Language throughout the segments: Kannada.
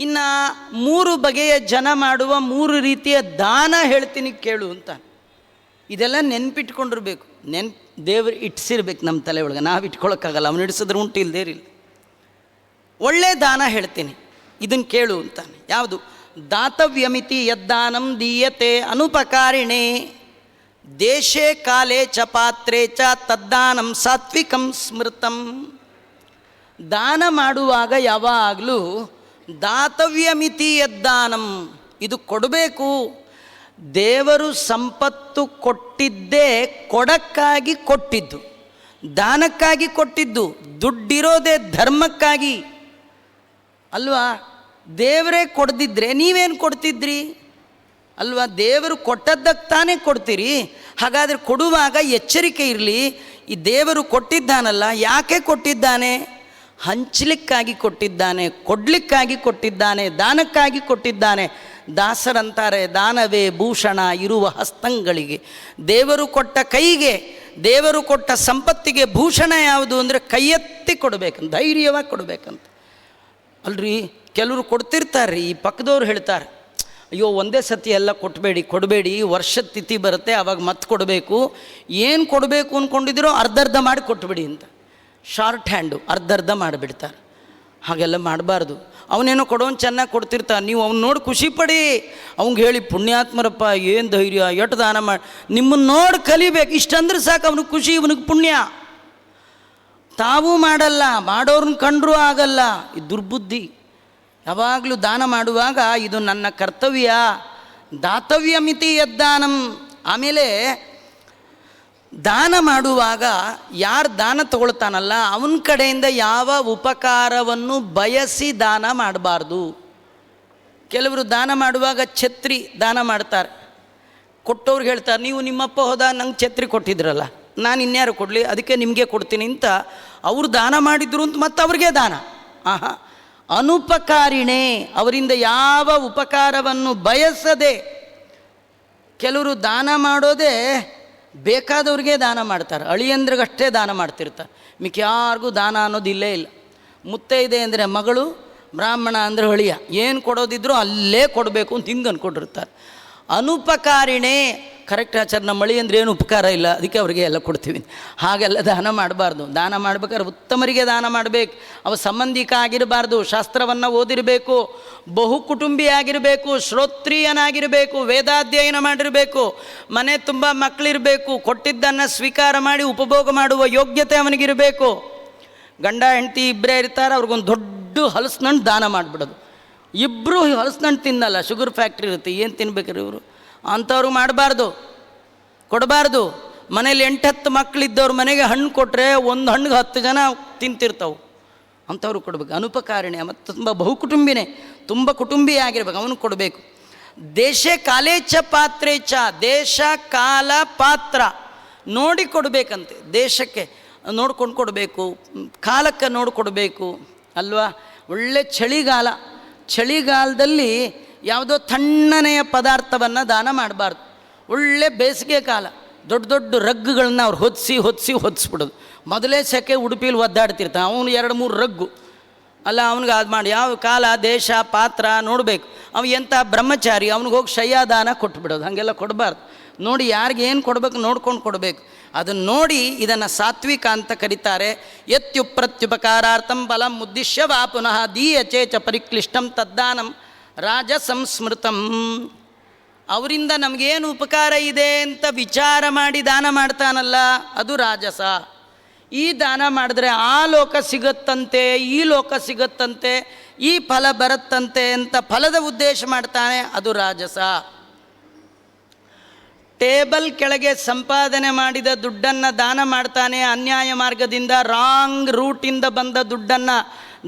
ಇನ್ನು ಮೂರು ಬಗೆಯ ಜನ ಮಾಡುವ ಮೂರು ರೀತಿಯ ದಾನ ಹೇಳ್ತೀನಿ ಕೇಳು ಅಂತ. ಇದೆಲ್ಲ ನೆನ್ಪಿಟ್ಕೊಂಡಿರ್ಬೇಕು. ನೆನ್, ದೇವ್ರು ಇಟ್ಸಿರ್ಬೇಕು ನಮ್ಮ ತಲೆ ಒಳಗೆ. ನಾವು ಇಟ್ಕೊಳಕ್ಕಾಗಲ್ಲ. ಅವನು ಇಡಿಸಿದ್ರೆ ಉಂಟು ಇಲ್ಲ ಒಳ್ಳೆ ದಾನ ಹೇಳ್ತೀನಿ. ಇದನ್ನು ಕೇಳು ಅಂತಾನೆ ಯಾವುದು? ದಾತವ್ಯಮಿತಿ ಯದ್ದಾನಂ ದೀಯತೆ ಅನುಪಕಾರಿಣೆ. ದೇಶೇ ಕಾಲೇ ಚ ಪಾತ್ರೆ ಚ ತದ್ದಾನಂ ಸಾತ್ವಿಕಂ ಸ್ಮೃತಂ. ದಾನ ಮಾಡುವಾಗ ಯಾವಾಗಲೂ ದಾತವ್ಯಮಿತಿ ಯದ್ದಾನಂ. ಇದು ಕೊಡಬೇಕು. ದೇವರು ಸಂಪತ್ತು ಕೊಟ್ಟಿದ್ದೇ ಕೊಡಕ್ಕಾಗಿ ಕೊಟ್ಟಿದ್ದು. ದಾನಕ್ಕಾಗಿ ಕೊಟ್ಟಿದ್ದು, ದುಡ್ಡಿರೋದೇ ಧರ್ಮಕ್ಕಾಗಿ. ಅಲ್ವಾ? ದೇವರೇ ಕೊಡ್ದಿದ್ರೆ ನೀವೇನು ಕೊಡ್ತಿದ್ರಿ? ಅಲ್ವಾ? ದೇವರು ಕೊಟ್ಟದ್ದಕ್ಕೆ ತಾನೇ ಕೊಡ್ತೀರಿ? ಹಾಗಾದರೆ ಕೊಡುವಾಗ ಎಚ್ಚರಿಕೆ ಇರಲಿ. ಈ ದೇವರು ಕೊಟ್ಟಿದ್ದಾನಲ್ಲ, ಯಾಕೆ ಕೊಟ್ಟಿದ್ದಾನೆ? ಹಂಚಲಿಕ್ಕಾಗಿ ಕೊಟ್ಟಿದ್ದಾನೆ, ಕೊಡ್ಲಿಕ್ಕಾಗಿ ಕೊಟ್ಟಿದ್ದಾನೆ, ದಾನಕ್ಕಾಗಿ ಕೊಟ್ಟಿದ್ದಾನೆ. ದಾಸರಂತಾರೆ, ದಾನವೇ ಭೂಷಣ, ಇರುವ ಹಸ್ತಂಗಳಿಗೆ. ದೇವರು ಕೊಟ್ಟ ಕೈಗೆ, ದೇವರು ಕೊಟ್ಟ ಸಂಪತ್ತಿಗೆ ಭೂಷಣ ಯಾವುದು ಅಂದರೆ ಕೈಯೆತ್ತಿ ಕೊಡಬೇಕಂತ, ಧೈರ್ಯವಾಗಿ ಕೊಡಬೇಕಂತ. ಅಲ್ರಿ, ಕೆಲವರು ಕೊಡ್ತಿರ್ತಾರೆ ಈ ಪಕ್ಕದವ್ರು ಹೇಳ್ತಾರೆ, ಅಯ್ಯೋ, ಒಂದೇ ಸತಿ ಎಲ್ಲ ಕೊಟ್ಟಬೇಡಿ ಕೊಡಬೇಡಿ, ವರ್ಷದ ತಿಥಿ ಬರುತ್ತೆ, ಅವಾಗ ಮತ್ತೆ ಕೊಡಬೇಕು. ಏನು ಕೊಡಬೇಕು ಅಂದ್ಕೊಂಡಿದ್ದೀರೋ ಅರ್ಧರ್ಧ ಮಾಡಿ ಕೊಟ್ಬಿಡಿ ಅಂತ. ಶಾರ್ಟ್ ಹ್ಯಾಂಡು ಅರ್ಧ ಮಾಡಿಬಿಡ್ತಾರೆ. ಹಾಗೆಲ್ಲ ಮಾಡಬಾರ್ದು. ಅವನೇನೋ ಕೊಡೋನ್ ಚೆನ್ನಾಗಿ ಕೊಡ್ತಿರ್ತಾನೆ ನೀವು ಅವ್ನು ನೋಡಿ ಖುಷಿ ಪಡಿ. ಅವ್ನಿಗೆ ಹೇಳಿ, ಪುಣ್ಯಾತ್ಮರಪ್ಪ, ಏನು ಧೈರ್ಯ ಎಷ್ಟು ದಾನ ಮಾಡಿ ನಿಮ್ಮನ್ನು ನೋಡಿ ಕಲಿಬೇಕು. ಇಷ್ಟಂದ್ರೆ ಸಾಕು, ಅವ್ನಿಗೆ ಖುಷಿ, ಇವನಿಗೆ ಪುಣ್ಯ. ತಾವೂ ಮಾಡಲ್ಲ, ಮಾಡೋರ್ನ ಕಂಡ್ರೂ ಆಗಲ್ಲ. ಇದು ದುರ್ಬುದ್ಧಿ. ಯಾವಾಗಲೂ ದಾನ ಮಾಡುವಾಗ ಇದು ನನ್ನ ಕರ್ತವ್ಯ. ದಾತವ್ಯ ಮಿತಿ ಯದ್ದಾನಂ. ಆಮೇಲೆ ದಾನ ಮಾಡುವಾಗ ಯಾರು ದಾನ ತಗೊಳ್ತಾನಲ್ಲ ಅವನ ಕಡೆಯಿಂದ ಯಾವ ಉಪಕಾರವನ್ನು ಬಯಸಿ ದಾನ ಮಾಡಬಾರ್ದು. ಕೆಲವರು ದಾನ ಮಾಡುವಾಗ ಛತ್ರಿ ದಾನ ಮಾಡ್ತಾರೆ. ಕೊಟ್ಟವ್ರು ಹೇಳ್ತಾರೆ, ನೀವು ನಿಮ್ಮಪ್ಪ ಹೋದ ನಂಗೆ ಛತ್ರಿ ಕೊಟ್ಟಿದ್ರಲ್ಲ, ನಾನು ಇನ್ಯಾರು ಕೊಡಲಿ, ಅದಕ್ಕೆ ನಿಮಗೆ ಕೊಡ್ತೀನಿ ಅಂತ ಅವರು ದಾನ ಮಾಡಿದ್ರು ಅಂತ ಮತ್ತೆ ಅವ್ರಿಗೆ ದಾನ. ಆಹಾ, ಅನುಪಕಾರಿಣೆ, ಅವರಿಂದ ಯಾವ ಉಪಕಾರವನ್ನು ಬಯಸದೆ ಕೆಲವರು ದಾನ ಮಾಡೋದೇ ಬೇಕಾದವ್ರಿಗೆ ದಾನ ಮಾಡ್ತಾರೆ. ಅಳಿಯಂದ್ರಿಗಷ್ಟೇ ದಾನ ಮಾಡ್ತಿರ್ತಾರೆ. ಮಿಕ್ಕ ಯಾರಿಗೂ ದಾನ ಅನ್ನೋದು ಇಲ್ಲೇ ಇಲ್ಲ. ಮುತ್ತೈದೆ ಅಂದರೆ ಮಗಳು, ಬ್ರಾಹ್ಮಣ ಅಂದರೆ ಅಳಿಯ. ಏನು ಕೊಡೋದಿದ್ರು ಅಲ್ಲೇ ಕೊಡಬೇಕು ಅಂತ ಹಿಂಗೆ ಅಂದ್ಕೊಂಡಿರ್ತಾರೆ ಅನುಪಕಾರಿಣೆ ಕರೆಕ್ಟ್ ಆಚಾರ, ನಮ್ಮ ಮಳಿ ಅಂದರೆ ಏನು ಉಪಕಾರ ಇಲ್ಲ. ಅದಕ್ಕೆ ಅವರಿಗೆ ಎಲ್ಲ ಕೊಡ್ತೀವಿ. ಹಾಗೆಲ್ಲ ದಾನ ಮಾಡಬಾರ್ದು. ದಾನ ಮಾಡ್ಬೇಕಾದ್ರೆ ಉತ್ತಮರಿಗೆ ದಾನ ಮಾಡಬೇಕು. ಅವ ಸಂಬಂಧಿಕ ಆಗಿರಬಾರ್ದು. ಶಾಸ್ತ್ರವನ್ನು ಓದಿರಬೇಕು. ಬಹು ಕುಟುಂಬಿ ಆಗಿರಬೇಕು. ಶ್ರೋತ್ರಿಯನಾಗಿರಬೇಕು. ವೇದಾಧ್ಯಯನ ಮಾಡಿರಬೇಕು. ಮನೆ ತುಂಬ ಮಕ್ಕಳಿರಬೇಕು ಕೊಟ್ಟಿದ್ದನ್ನು ಸ್ವೀಕಾರ ಮಾಡಿ ಉಪಭೋಗ ಮಾಡುವ ಯೋಗ್ಯತೆ ಅವನಿಗಿರಬೇಕು. ಗಂಡ, ಹೆಂಡತಿ ಇಬ್ಬರೇ ಇರ್ತಾರೆ. ಅವ್ರಿಗೊಂದು ದೊಡ್ಡ ಹಲಸಿನಣ್ಣು ದಾನ ಮಾಡಿಬಿಡೋದು. ಇಬ್ಬರು ಹಲಸಿನಣ್ಣು ತಿನ್ನಲ್ಲ. ಶುಗರ್ ಫ್ಯಾಕ್ಟ್ರಿ ಇರುತ್ತೆ. ಏನು ತಿನ್ಬೇಕಾರೆ ಇವರು? ಅಂಥವ್ರು ಮಾಡಬಾರ್ದು. ಕೊಡಬಾರ್ದು. ಮನೇಲಿ ಎಂಟು ಹತ್ತು ಮಕ್ಕಳಿದ್ದವ್ರ ಮನೆಗೆ ಹಣ್ಣು ಕೊಟ್ಟರೆ ಒಂದು ಹಣ್ಣಿಗೆ ಹತ್ತು ಜನ ತಿಂತಿರ್ತಾವೆ. ಅಂಥವ್ರು ಕೊಡಬೇಕು. ಅನುಪಕಾರಣೆ ಮತ್ತು ತುಂಬ ಬಹುಕುಟುಂಬಿನೇ, ತುಂಬ ಕುಟುಂಬಿ ಆಗಿರ್ಬೇಕು, ಅವನು ಕೊಡಬೇಕು. ದೇಶ ಕಾಲೇಚ ಪಾತ್ರೆ ಚ, ದೇಶ ಕಾಲ ಪಾತ್ರ. ನೋಡಿ ಕೊಡಬೇಕಂತೆ, ದೇಶಕ್ಕೆ ನೋಡ್ಕೊಂಡು ಕೊಡಬೇಕು, ಕಾಲಕ್ಕೆ ನೋಡಿಕೊಡ್ಬೇಕು, ಅಲ್ವಾ? ಒಳ್ಳೆ ಚಳಿಗಾಲ. ಚಳಿಗಾಲದಲ್ಲಿ ಯಾವುದೋ ತಣ್ಣನೆಯ ಪದಾರ್ಥವನ್ನು ದಾನ ಮಾಡಬಾರ್ದು. ಒಳ್ಳೆ ಬೇಸಿಗೆ ಕಾಲ. ದೊಡ್ಡ ದೊಡ್ಡ ರಗ್ಗುಗಳನ್ನ ಅವ್ರು ಹೊದಿಸಿ ಹೊದಿಸಿ, ಹೊದಿಸ್ಬಿಡೋದು. ಮೊದಲೇ ಸೆಕೆ ಉಡುಪಿಲಿ ಒದ್ದಾಡ್ತಿರ್ತಾನೆ. ಅವನು ಎರಡು, ಮೂರು ರಗ್ಗು. ಅಲ್ಲ, ಅವ್ನಿಗೆ ಅದು ಮಾಡಿ. ಯಾವ ಕಾಲ, ದೇಶ, ಪಾತ್ರ ನೋಡಬೇಕು. ಅವ ಎಂಥ ಬ್ರಹ್ಮಚಾರಿ, ಅವ್ನಿಗೆ ಹೋಗಿ ಶಯ್ಯಾದಾನ ಕೊಟ್ಬಿಡೋದು. ಹಾಗೆಲ್ಲ ಕೊಡಬಾರ್ದು. ನೋಡಿ ಯಾರಿಗೆ ಏನು ಕೊಡಬೇಕು ನೋಡ್ಕೊಂಡು ಕೊಡಬೇಕು. ಅದನ್ನು ನೋಡಿ ಇದನ್ನು ಸಾತ್ವಿಕ ಅಂತ ಕರೀತಾರೆ. ಯತ್ಯುಪ್ರತ್ಯುಪಕಾರಾರ್ಥಂ ಬಲಂ ಉದ್ದಿಶ್ಯ ವಾ ಪುನಃ ದೀಯ ಚೇಚ ಪರಿಕ್ಲಿಷ್ಟಂ ತದ್ದಾನಂ. ರಾಜ ಸಂಸ್ಮೃತಂ ಅವರಿಂದ ನಮಗೇನು ಉಪಕಾರ ಇದೆ ಅಂತ ವಿಚಾರ ಮಾಡಿ ದಾನ ಮಾಡ್ತಾನಲ್ಲ, ಅದು ರಾಜಸ. ಈ ದಾನ ಮಾಡಿದ್ರೆ ಆ ಲೋಕ ಸಿಗುತ್ತಂತೆ, ಈ ಲೋಕ ಸಿಗುತ್ತಂತೆ, ಈ ಫಲ ಬರುತ್ತಂತೆ ಅಂತ ಫಲದ ಉದ್ದೇಶ ಮಾಡ್ತಾನೆ, ಅದು ರಾಜಸ. ಟೇಬಲ್ ಕೆಳಗೆ ಸಂಪಾದನೆ ಮಾಡಿದ ದುಡ್ಡನ್ನು ದಾನ ಮಾಡ್ತಾನೆ, ಅನ್ಯಾಯ ಮಾರ್ಗದಿಂದ ರಾಂಗ್ ರೂಟಿಂದ ಬಂದ ದುಡ್ಡನ್ನು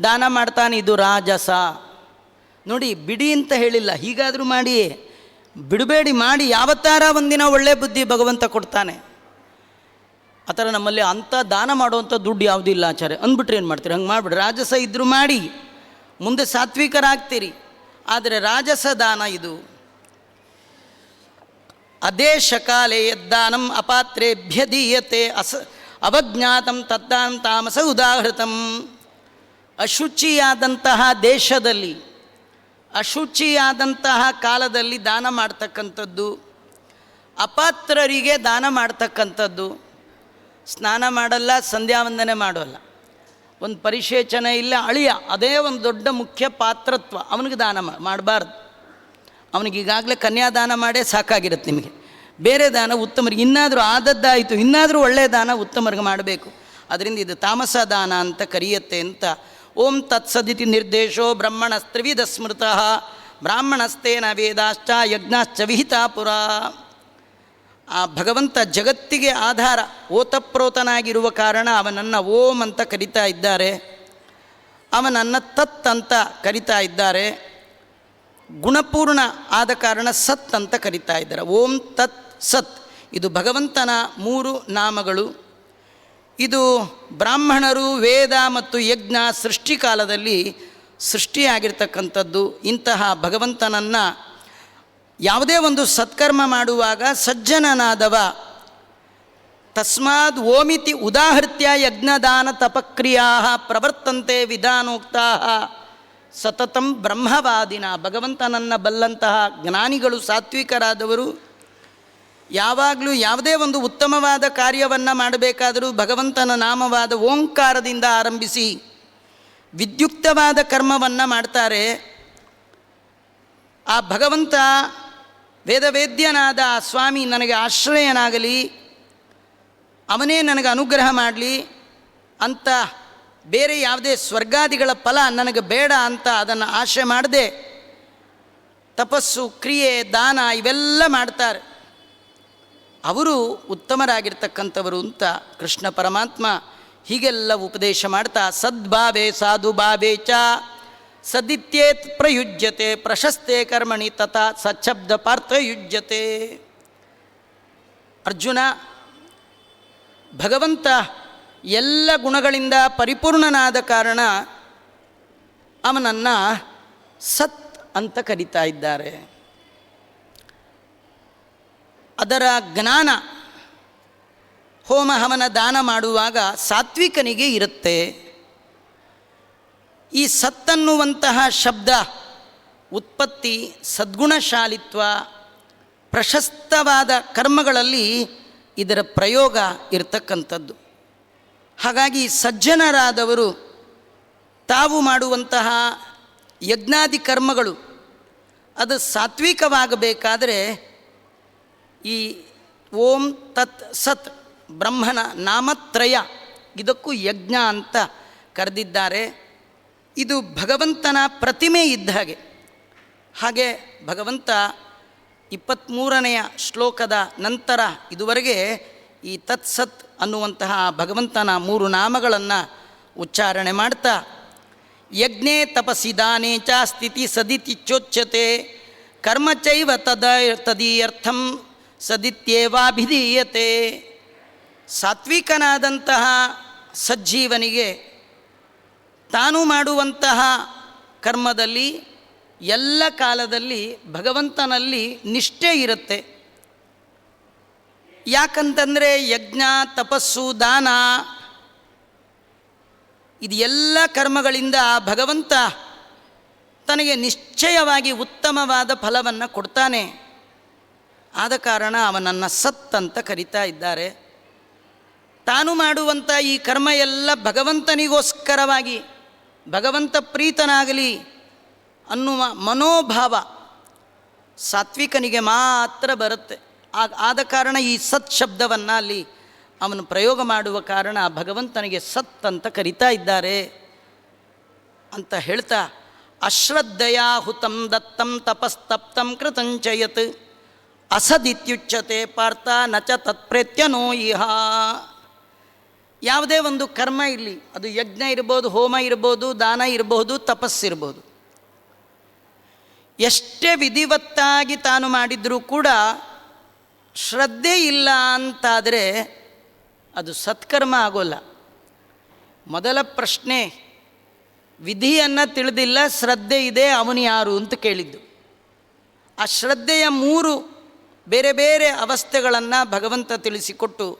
ದಾನ ಮಾಡ್ತಾನೆ, ಇದು ರಾಜಸ. ನೋಡಿ, ಬಿಡಿ ಅಂತ ಹೇಳಿಲ್ಲ. ಹೀಗಾದರೂ ಮಾಡಿ, ಬಿಡಬೇಡಿ ಮಾಡಿ, ಯಾವತ್ತಾರ ಒಂದಿನ ಒಳ್ಳೆ ಬುದ್ಧಿ ಭಗವಂತ ಕೊಡ್ತಾನೆ. ಆ ಥರ ನಮ್ಮಲ್ಲಿ ಅಂಥ ದಾನ ಮಾಡುವಂಥ ದುಡ್ಡು ಯಾವುದೂ ಇಲ್ಲ ಆಚಾರ್ಯ. ಅಂದ್ಬಿಟ್ರೆ ಏನು ಮಾಡ್ತೀರಿ? ಹಂಗೆ ಮಾಡಿಬಿಡ್ರಿ. ರಾಜಸ ಇದ್ದರೂ ಮಾಡಿ, ಮುಂದೆ ಸಾತ್ವಿಕರಾಗ್ತೀರಿ. ಆದರೆ ರಾಜಸ ದಾನ ಇದು. ಅದೇ ಕಾಲೇ ಯದ್ದಾನಂ ಅಪಾತ್ರೇಭ್ಯ ದೀಯತೆ. ಅಸ, ಅವಜ್ಞಾತಂ ತದ್ದಾನ ತಾಮಸ ಉದಾಹೃತಂ. ಅಶುಚಿಯಾದಂತಹ ದೇಶದಲ್ಲಿ ಅಶುಚಿಯಾದಂತಹ ಕಾಲದಲ್ಲಿ ದಾನ ಮಾಡ್ತಕ್ಕಂಥದ್ದು, ಅಪಾತ್ರರಿಗೆ ದಾನ ಮಾಡ್ತಕ್ಕಂಥದ್ದು, ಸ್ನಾನ ಮಾಡಲ್ಲ ಸಂಧ್ಯಾ ವಂದನೆ ಮಾಡೋಲ್ಲ. ಒಂದು ಪರಿಶೇಚನೆ ಇಲ್ಲ, ಅಳಿಯ, ಅದೇ ಒಂದು ದೊಡ್ಡ ಮುಖ್ಯ ಪಾತ್ರತ್ವ. ಅವನಿಗೆ ದಾನ ಮಾಡಬಾರ್ದು. ಅವನಿಗೆ ಈಗಾಗಲೇ ಕನ್ಯಾದಾನ ಮಾಡೇ ಸಾಕಾಗಿರುತ್ತೆ ನಿಮಗೆ. ಬೇರೆ ದಾನ ಉತ್ತಮರಿಗೆ, ಇನ್ನಾದರೂ ಆದದ್ದಾಯಿತು, ಇನ್ನಾದರೂ ಒಳ್ಳೆಯ ದಾನ ಉತ್ತಮರಿಗೆ ಮಾಡಬೇಕು. ಅದರಿಂದ ಇದು ತಾಮಸ ದಾನ ಅಂತ ಕರೆಯುತ್ತೆ ಅಂತ ಓಂ ತತ್ಸದಿತಿ ನಿರ್ದೇಶೋ ಬ್ರಹ್ಮಣಸ್ತ್ರಿವಿಧ ಸ್ಮೃತಃ ಬ್ರಾಹ್ಮಣಸ್ತೇನ ವೇದಾಶ್ಚ ಯಜ್ಞಾಶ್ಚ ವಿಹಿತಾಪುರ. ಆ ಭಗವಂತ ಜಗತ್ತಿಗೆ ಆಧಾರ ಓತಪ್ರೋತನಾಗಿರುವ ಕಾರಣ ಅವನನ್ನು ಓಂ ಅಂತ ಕರಿತಾ ಇದ್ದಾರೆ. ಅವನನ್ನು ತತ್ ಅಂತ ಕರಿತಾ ಇದ್ದಾರೆ. ಗುಣಪೂರ್ಣ ಆದ ಕಾರಣ ಸತ್ ಅಂತ ಕರಿತಾ ಇದ್ದಾರೆ. ಓಂ ತತ್ ಸತ್. ಇದು ಭಗವಂತನ ಮೂರು ನಾಮಗಳು. ಇದು ಬ್ರಾಹ್ಮಣರು ವೇದ ಮತ್ತು ಯಜ್ಞ ಸೃಷ್ಟಿಕಾಲದಲ್ಲಿ ಸೃಷ್ಟಿಯಾಗಿರ್ತಕ್ಕಂಥದ್ದು. ಇಂತಹ ಭಗವಂತನನ್ನು ಯಾವುದೇ ಒಂದು ಸತ್ಕರ್ಮ ಮಾಡುವಾಗ ಸಜ್ಜನನಾದವ. ತಸ್ಮಾದ್ ಓಮಿತಿ ಉದಾಹೃತ್ಯ ಯಜ್ಞದಾನ ತಪಕ್ರಿಯಾ ಪ್ರವರ್ತಂತೆ ವಿಧಾನೋಕ್ತಾ ಸತತಂ ಬ್ರಹ್ಮವಾದಿನ ಭಗವಂತನನ್ನು ಬಲ್ಲಂತಹ ಜ್ಞಾನಿಗಳು ಸಾತ್ವಿಕರಾದವರು ಯಾವಾಗಲೂ ಯಾವುದೇ ಒಂದು ಉತ್ತಮವಾದ ಕಾರ್ಯವನ್ನು ಮಾಡಬೇಕಾದರೂ ಭಗವಂತನ ನಾಮವಾದ ಓಂಕಾರದಿಂದ ಆರಂಭಿಸಿ ವಿದ್ಯುಕ್ತವಾದ ಕರ್ಮವನ್ನು ಮಾಡ್ತಾರೆ. ಆ ಭಗವಂತ ವೇದವೇದ್ಯನಾದ ಆ ಸ್ವಾಮಿ ನನಗೆ ಆಶ್ರಯನಾಗಲಿ, ಅವನೇ ನನಗೆ ಅನುಗ್ರಹ ಮಾಡಲಿ, ಅಂತ ಬೇರೆ ಯಾವುದೇ ಸ್ವರ್ಗಾದಿಗಳ ಫಲ ನನಗೆ ಬೇಡ ಅಂತ ಅದನ್ನು ಆಶೆ ಮಾಡದೆ ತಪಸ್ಸು, ಕ್ರಿಯೆ, ದಾನ ಇವೆಲ್ಲ ಮಾಡ್ತಾರೆ. ಅವರು ಉತ್ತಮರಾಗಿರ್ತಕ್ಕಂಥವರು ಅಂತ ಕೃಷ್ಣ ಪರಮಾತ್ಮ ಹೀಗೆಲ್ಲ ಉಪದೇಶ ಮಾಡ್ತಾ ಸದ್ಭಾವೆ ಸಾಧು ಭಾವೇ ಚ, ಸದಿತ್ಯೇತ್ ಪ್ರಯುಜ್ಯತೆ, ಪ್ರಶಸ್ತೆ ಕರ್ಮಣಿ ತಥಾ, ಸಚ್ಛಬ್ದ ಪಾರ್ಥಯುಜ್ಯತೆ. ಅರ್ಜುನ, ಭಗವಂತ ಎಲ್ಲ ಗುಣಗಳಿಂದ ಪರಿಪೂರ್ಣನಾದ ಕಾರಣ ಅವನನ್ನು ಸತ್ ಅಂತ ಕರೀತಾ ಇದ್ದಾರೆ. ಅದರ ಜ್ಞಾನ ಹೋಮ ಹವನ ದಾನ ಮಾಡುವಾಗ ಸಾತ್ವಿಕನಿಗೆ ಇರುತ್ತೆ. ಈ ಸತ್ತನ್ನುವಂತಹ ಶಬ್ದ ಉತ್ಪತ್ತಿ, ಸದ್ಗುಣಶಾಲಿತ್ವ, ಪ್ರಶಸ್ತವಾದ ಕರ್ಮಗಳಲ್ಲಿ ಇದರ ಪ್ರಯೋಗ ಇರತಕ್ಕಂಥದ್ದು. ಹಾಗಾಗಿ ಸಜ್ಜನರಾದವರು ತಾವು ಮಾಡುವಂತಹ ಯಜ್ಞಾದಿ ಕರ್ಮಗಳು ಅದು ಸಾತ್ವಿಕವಾಗಬೇಕಾದರೆ ಈ ಓಂ ತತ್ ಸತ್ ಬ್ರಹ್ಮನ ನಾಮತ್ರಯ. ಇದಕ್ಕೂ ಯಜ್ಞ ಅಂತ ಕರೆದಿದ್ದಾರೆ. ಇದು ಭಗವಂತನ ಪ್ರತಿಮೆ ಇದ್ದ ಹಾಗೆ. ಹಾಗೆ ಭಗವಂತ ಇಪ್ಪತ್ತ್ಮೂರನೆಯ ಶ್ಲೋಕದ ನಂತರ ಇದುವರೆಗೆ ಈ ತತ್ಸತ್ ಅನ್ನುವಂತಹ ಭಗವಂತನ ಮೂರು ನಾಮಗಳನ್ನು ಉಚ್ಚಾರಣೆ ಮಾಡ್ತಾ, ಯಜ್ಞೆ ತಪಸಿ ದಾನೇ ಚ ಸ್ಥಿತಿ ಸದಿತಿ ಚೋಚ್ಯತೆ ಕರ್ಮಚೈವ ತದ ತದೀಯರ್ಥಂ ಸದಿತ್ಯೇವಾಭಿಧೀಯತೆ. ಸಾತ್ವಿಕನಾದಂತಹ ಸಜ್ಜೀವನಿಗೆ ತಾನು ಮಾಡುವಂತಹ ಕರ್ಮದಲ್ಲಿ ಎಲ್ಲ ಕಾಲದಲ್ಲಿ ಭಗವಂತನಲ್ಲಿ ನಿಷ್ಠೆ ಇರುತ್ತೆ. ಯಾಕಂತಂದರೆ ಯಜ್ಞ, ತಪಸ್ಸು, ದಾನ ಇದು ಎಲ್ಲ ಕರ್ಮಗಳಿಂದ ಭಗವಂತ ತನಗೆ ನಿಶ್ಚಯವಾಗಿ ಉತ್ತಮವಾದ ಫಲವನ್ನು ಕೊಡ್ತಾನೆ. ಆದ ಕಾರಣ ಅವನನ್ನು ಸತ್ ಅಂತ ಕರಿತಾ ಇದ್ದಾರೆ. ತಾನು ಮಾಡುವಂಥ ಈ ಕರ್ಮ ಎಲ್ಲ ಭಗವಂತನಿಗೋಸ್ಕರವಾಗಿ, ಭಗವಂತ ಪ್ರೀತನಾಗಲಿ ಅನ್ನುವ ಮನೋಭಾವ ಸಾತ್ವಿಕನಿಗೆ ಮಾತ್ರ ಬರುತ್ತೆ. ಆದ ಕಾರಣ ಈ ಸತ್ ಶಬ್ದವನ್ನು ಅಲ್ಲಿ ಅವನು ಪ್ರಯೋಗ ಮಾಡುವ ಕಾರಣ ಭಗವಂತನಿಗೆ ಸತ್ ಅಂತ ಕರಿತಾ ಇದ್ದಾರೆ. ಅಂತ ಹೇಳ್ತಾ ಅಶ್ರದ್ಧೆಯ ಹುತಂ ದತ್ತಂ ತಪಸ್ತಪ್ತಂ ಕೃತಂಚಯತ್ ಅಸದಿತ್ಯುಚ್ಯತೆ ಪಾರ್ಥ ನಚ ತತ್ಪ್ರೇತ್ಯನೋ ಇಹ. ಯಾವುದೇ ಒಂದು ಕರ್ಮ ಇರಲಿ, ಅದು ಯಜ್ಞ ಇರ್ಬೋದು, ಹೋಮ ಇರ್ಬೋದು, ದಾನ ಇರಬಹುದು ತಪಸ್ಸಿರ್ಬೋದು ಎಷ್ಟೇ ವಿಧಿವತ್ತಾಗಿ ತಾನು ಮಾಡಿದರೂ ಕೂಡ ಶ್ರದ್ಧೆ ಇಲ್ಲ ಅಂತಾದರೆ ಅದು ಸತ್ಕರ್ಮ ಆಗೋಲ್ಲ. ಮೊದಲ ಪ್ರಶ್ನೆ, ವಿಧಿಯನ್ನು ತಿಳಿದಿಲ್ಲ, ಶ್ರದ್ಧೆ ಇದೆ, ಅವನು ಯಾರು ಅಂತ ಕೇಳಿದ್ದು. ಆ ಶ್ರದ್ಧೆಯ ಮೂರು ಬೇರೆ ಬೇರೆ ಅವಸ್ಥೆಗಳನ್ನು ಭಗವಂತ ತಿಳಿಸಿಕೊಟ್ಟು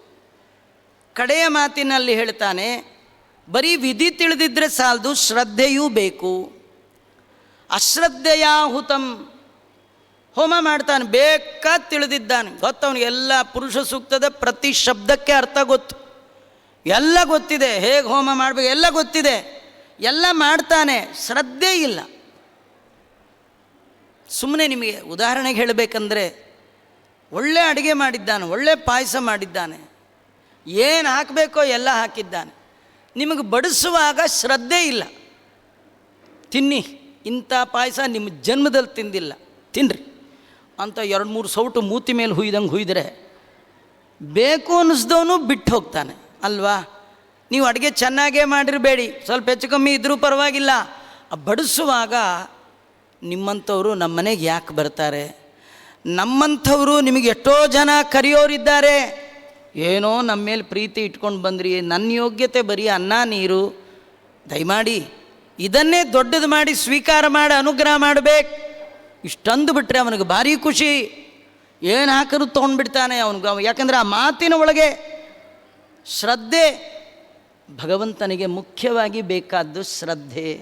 ಕಡೆಯ ಮಾತಿನಲ್ಲಿ ಹೇಳ್ತಾನೆ, ಬರೀ ವಿಧಿ ತಿಳಿದಿದ್ದರೆ ಸಾಲದು, ಶ್ರದ್ಧೆಯೂ ಬೇಕು. ಅಶ್ರದ್ಧೆಯಾಹುತಂ. ಹೋಮ ಮಾಡ್ತಾನೆ ಬೇಕಾ ತಿಳಿದಿದ್ದಾನೆ. ಗೊತ್ತವನಿಗೆ ಎಲ್ಲ ಪುರುಷ ಸೂಕ್ತದ ಪ್ರತಿ ಶಬ್ದಕ್ಕೆ ಅರ್ಥ ಗೊತ್ತು. ಎಲ್ಲ ಗೊತ್ತಿದೆ, ಹೇಗೆ ಹೋಮ ಮಾಡಬೇಕು, ಎಲ್ಲ ಗೊತ್ತಿದೆ. ಎಲ್ಲ ಮಾಡ್ತಾನೆ, ಶ್ರದ್ಧೆ ಇಲ್ಲ. ಸುಮ್ಮನೆ ನಿಮಗೆ ಉದಾಹರಣೆಗೆ ಹೇಳಬೇಕಂದ್ರೆ ಒಳ್ಳೆ ಅಡುಗೆ ಮಾಡಿದ್ದಾನೆ, ಒಳ್ಳೆ ಪಾಯಸ ಮಾಡಿದ್ದಾನೆ. ಏನು ಹಾಕಬೇಕೋ ಎಲ್ಲ ಹಾಕಿದ್ದಾನೆ. ನಿಮಗೆ ಬಡಿಸುವಾಗ ಶ್ರದ್ಧೆ ಇಲ್ಲ. ತಿನ್ನಿ, ಇಂಥ ಪಾಯಸ ನಿಮ್ಮ ಜನ್ಮದಲ್ಲಿ ತಿಂದಿಲ್ಲ. ತಿನ್ನಿರಿ ಅಂತ ಎರಡು ಮೂರು ಸೌಟು ಮೂತಿ ಮೇಲೆ ಹುಯ್ದಂಗೆ ಹುಯ್ದರೆ ಬೇಕು ಅನ್ನಿಸ್ದವನು ಬಿಟ್ಟು ಹೋಗ್ತಾನೆ. ಅಲ್ವಾ? ನೀವು ಅಡುಗೆ ಚೆನ್ನಾಗೇ ಮಾಡಿರಬೇಡಿ. ಸ್ವಲ್ಪ ಹೆಚ್ಚು ಕಮ್ಮಿ ಇದ್ದರೂ ಪರವಾಗಿಲ್ಲ. ಬಡಿಸುವಾಗ ನಿಮ್ಮಂಥವರು ನಮ್ಮ ಮನೆಗೆ ಯಾಕೆ ಬರ್ತಾರೆ? ನಮ್ಮಂಥವರು ನಿಮಗೆ ಎಷ್ಟೋ ಜನ ಕರೆಯೋರಿದ್ದಾರೆ. ಏನೋ ನಮ್ಮ ಮೇಲೆ ಪ್ರೀತಿ ಇಟ್ಕೊಂಡು ಬಂದ್ರಿ, ನನ್ನ ಯೋಗ್ಯತೆ ಬರೀ ಅನ್ನ, ನೀರು. ದಯಮಾಡಿ ಇದನ್ನೇ ದೊಡ್ಡದು ಮಾಡಿ, ಸ್ವೀಕಾರ ಮಾಡಿ, ಅನುಗ್ರಹ ಮಾಡಬೇಕು. ಇಷ್ಟಂದು ಬಿಟ್ಟರೆ ಅವನಿಗೆ ಭಾರಿ ಖುಷಿ. ಏನು ಹಾಕರು ತೊಗೊಂಡ್ಬಿಡ್ತಾನೆ ಅವನಿಗೆ. ಯಾಕಂದರೆ ಆ ಮಾತಿನ ಒಳಗೆ ಶ್ರದ್ಧೆ ಭಗವಂತನಿಗೆ ಮುಖ್ಯವಾಗಿ ಬೇಕಾದ್ದು ಶ್ರದ್ಧೆ.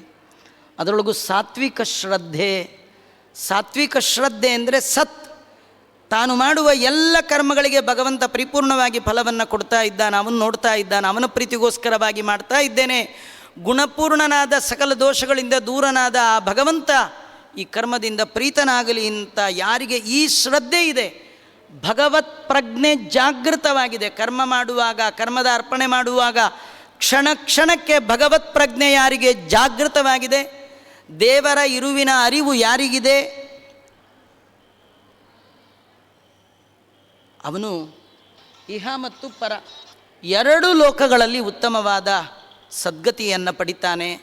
ಅದರೊಳಗೂ ಸಾತ್ವಿಕ ಶ್ರದ್ಧೆ. ಸಾತ್ವಿಕ ಶ್ರದ್ಧೆ ಅಂದರೆ ಸತ್. ತಾನು ಮಾಡುವ ಎಲ್ಲ ಕರ್ಮಗಳಿಗೆ ಭಗವಂತ ಪರಿಪೂರ್ಣವಾಗಿ ಫಲವನ್ನು ಕೊಡ್ತಾ ಇದ್ದಾನೆ, ಅವನು ನೋಡ್ತಾ ಇದ್ದಾನೆ, ಅವನ ಪ್ರೀತಿಗೋಸ್ಕರವಾಗಿ ಮಾಡ್ತಾ ಇದ್ದೇನೆ. ಗುಣಪೂರ್ಣನಾದ ಸಕಲ ದೋಷಗಳಿಂದ ದೂರನಾದ ಆ ಭಗವಂತ ಈ ಕರ್ಮದಿಂದ ಪ್ರೀತನಾಗಲಿ ಅಂತ ಯಾರಿಗೆ ಈ ಶ್ರದ್ಧೆ ಇದೆ. ಭಗವತ್ ಪ್ರಜ್ಞೆ ಜಾಗೃತವಾಗಿದೆ. ಕರ್ಮ ಮಾಡುವಾಗ, ಕರ್ಮದ ಅರ್ಪಣೆ ಮಾಡುವಾಗ ಕ್ಷಣ ಕ್ಷಣಕ್ಕೆ ಭಗವತ್ ಪ್ರಜ್ಞೆ ಯಾರಿಗೆ ಜಾಗೃತವಾಗಿದೆ? ದೇವರ ಇರುವಿನ ಅರಿವು ಯಾರಿಗಿದೆ? ಅವನು ಇಹ ಮತ್ತು ಪರ ಎರಡು ಲೋಕಗಳಲ್ಲಿ ಉತ್ತಮವಾದ ಸದ್ಗತಿಯನ್ನು ಪಡಿತಾನೆ.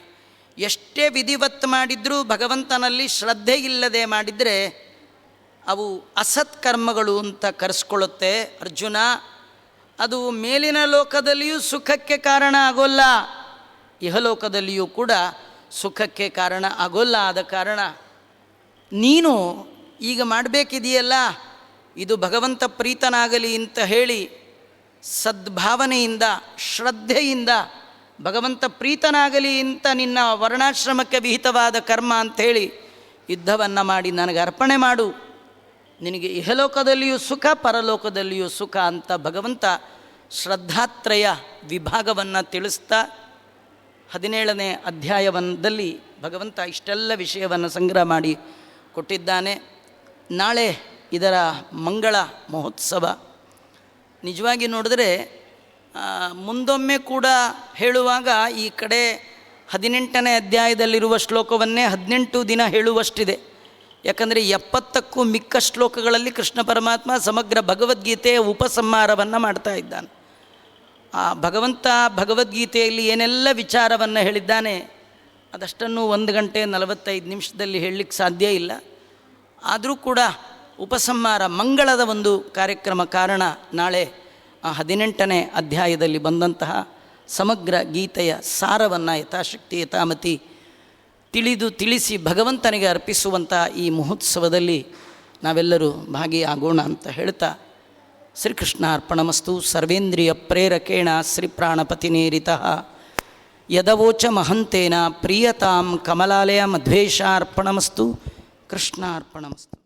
ಎಷ್ಟೇ ವಿಧಿವತ್ ಮಾಡಿದರೂ ಭಗವಂತನಲ್ಲಿ ಶ್ರದ್ಧೆ ಇಲ್ಲದೆ ಮಾಡಿದರೆ ಅವು ಅಸತ್ಕರ್ಮಗಳು ಅಂತ ಕರೆಸ್ಕೊಳ್ಳುತ್ತೆ ಅರ್ಜುನ. ಅದು ಮೇಲಿನ ಲೋಕದಲ್ಲಿಯೂ ಸುಖಕ್ಕೆ ಕಾರಣ ಆಗೋಲ್ಲ. ಇಹಲೋಕದಲ್ಲಿಯೂ ಕೂಡ ಸುಖಕ್ಕೆ ಕಾರಣ ಆಗೋಲ್ಲ ಆದ ಕಾರಣ. ನೀನು ಈಗ ಮಾಡಬೇಕಿದೆಯಲ್ಲ? ಇದು ಭಗವಂತ ಪ್ರೀತನಾಗಲಿ ಅಂತ ಹೇಳಿ ಸದ್ಭಾವನೆಯಿಂದ, ಶ್ರದ್ಧೆಯಿಂದ ಭಗವಂತ ಪ್ರೀತನಾಗಲಿ ಅಂತ ನಿನ್ನ ವರ್ಣಾಶ್ರಮಕ್ಕೆ ವಿಹಿತವಾದ ಕರ್ಮ ಅಂಥೇಳಿ ಯುದ್ಧವನ್ನು ಮಾಡಿ ನನಗೆ ಅರ್ಪಣೆ ಮಾಡು. ನಿನಗೆ ಇಹಲೋಕದಲ್ಲಿಯೂ ಸುಖ, ಪರಲೋಕದಲ್ಲಿಯೂ ಸುಖ ಅಂತ ಭಗವಂತ ಶ್ರದ್ಧಾತ್ರಯ ವಿಭಾಗವನ್ನು ತಿಳಿಸ್ತಾ ಹದಿನೇಳನೇ ಅಧ್ಯಾಯವನ್ನದಲ್ಲಿ ಭಗವಂತ ಇಷ್ಟೆಲ್ಲ ವಿಷಯವನ್ನು ಸಂಗ್ರಹ ಮಾಡಿ ಕೊಟ್ಟಿದ್ದಾನೆ. ನಾಳೆ ಇದರ ಮಂಗಳ ಮಹೋತ್ಸವ. ನಿಜವಾಗಿ ನೋಡಿದ್ರೆ ಮುಂದೊಮ್ಮೆ ಕೂಡ ಹೇಳುವಾಗ ಈ ಕಡೆ ಹದಿನೆಂಟನೇ ಅಧ್ಯಾಯದಲ್ಲಿರುವ ಶ್ಲೋಕವನ್ನೇ ಹದಿನೆಂಟು ದಿನ ಹೇಳುವಷ್ಟಿದೆ. ಯಾಕಂದರೆ ಎಪ್ಪತ್ತಕ್ಕೂ ಮಿಕ್ಕ ಶ್ಲೋಕಗಳಲ್ಲಿ ಕೃಷ್ಣ ಪರಮಾತ್ಮ ಸಮಗ್ರ ಭಗವದ್ಗೀತೆಯ ಉಪಸಂಹಾರವನ್ನು ಮಾಡ್ತಾ ಇದ್ದಾನೆ. ಆ ಭಗವಂತ ಭಗವದ್ಗೀತೆಯಲ್ಲಿ ಏನೆಲ್ಲ ವಿಚಾರವನ್ನು ಹೇಳಿದ್ದಾನೆ, ಅದಷ್ಟನ್ನು ಒಂದು ಗಂಟೆ ನಲವತ್ತೈದು ನಿಮಿಷದಲ್ಲಿ ಹೇಳಲಿಕ್ಕೆ ಸಾಧ್ಯ ಇಲ್ಲ. ಆದರೂ ಕೂಡ ಉಪಸಂಹಾರ ಮಂಗಳದ ಒಂದು ಕಾರ್ಯಕ್ರಮ ಕಾರಣ ನಾಳೆ ಹದಿನೆಂಟನೇ ಅಧ್ಯಾಯದಲ್ಲಿ ಬಂದಂತಹ ಸಮಗ್ರ ಗೀತೆಯ ಸಾರವನ್ನು ಯಥಾಶಕ್ತಿ, ಯಥಾಮತಿ ತಿಳಿದು ತಿಳಿಸಿ ಭಗವಂತನಿಗೆ ಅರ್ಪಿಸುವಂಥ ಈ ಮಹೋತ್ಸವದಲ್ಲಿ ನಾವೆಲ್ಲರೂ ಭಾಗಿಯಾಗೋಣ ಅಂತ ಹೇಳ್ತಾ ಶ್ರೀಕೃಷ್ಣ ಅರ್ಪಣಮಸ್ತು. ಸರ್ವೇಂದ್ರಿಯ ಪ್ರೇರಕೇಣ ಶ್ರೀ ಪ್ರಾಣಪತಿನೇರಿತ ಯದವೋಚ ಮಹಂತೇನ ಪ್ರಿಯತಾಂ ಕಮಲಾಲಯ ಮಧ್ವೇಶ ಅರ್ಪಣಮಸ್ತು. ಕೃಷ್ಣ ಅರ್ಪಣಮಸ್ತು.